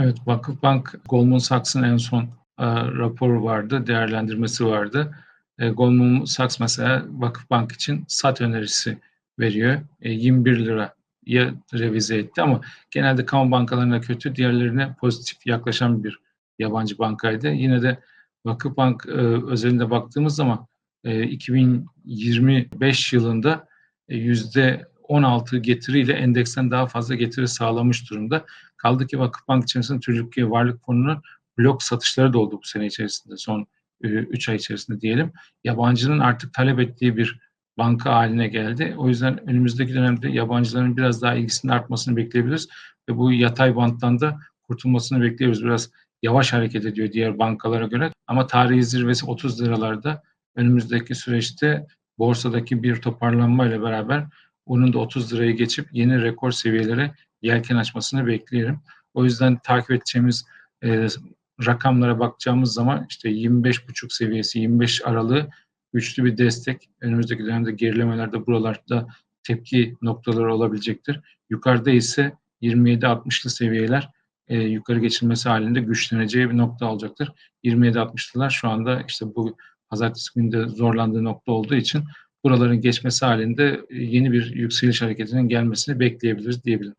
Evet, Vakıfbank Goldman Sachs'ın en son e, raporu vardı, değerlendirmesi vardı. E, Goldman Sachs mesela Vakıfbank için sat önerisi veriyor. E, 21 liraya revize etti ama genelde kamu bankalarına kötü, diğerlerine pozitif yaklaşan bir yabancı bankaydı. Yine de Vakıfbank e, özelinde baktığımız zaman e, 2025 yılında e, yüzde 16 getiriyle endeksten daha fazla getiri sağlamış durumda. Kaldı ki Vakıfbank içerisinde Türkiye Varlık Fonu'nun blok satışları da oldu bu sene içerisinde son 3 ay içerisinde diyelim. Yabancının artık talep ettiği bir banka haline geldi. O yüzden önümüzdeki dönemde yabancıların biraz daha ilgisinin artmasını bekleyebiliriz ve bu yatay banttan da kurtulmasını bekliyoruz. Biraz yavaş hareket ediyor diğer bankalara göre ama tarihi zirvesi 30 liralarda önümüzdeki süreçte borsadaki bir toparlanma ile beraber onun da 30 lirayı geçip yeni rekor seviyelere yelken açmasını bekleyelim. O yüzden takip edeceğimiz e, rakamlara bakacağımız zaman işte 25,5 seviyesi, 25 aralığı güçlü bir destek. Önümüzdeki dönemde gerilemelerde buralarda tepki noktaları olabilecektir. Yukarıda ise 27-60'lı seviyeler e, yukarı geçilmesi halinde güçleneceği bir nokta olacaktır. 27-60'lılar şu anda işte bu pazartesi günde zorlandığı nokta olduğu için buraların geçmesi halinde yeni bir yükseliş hareketinin gelmesini bekleyebiliriz diyebilirim.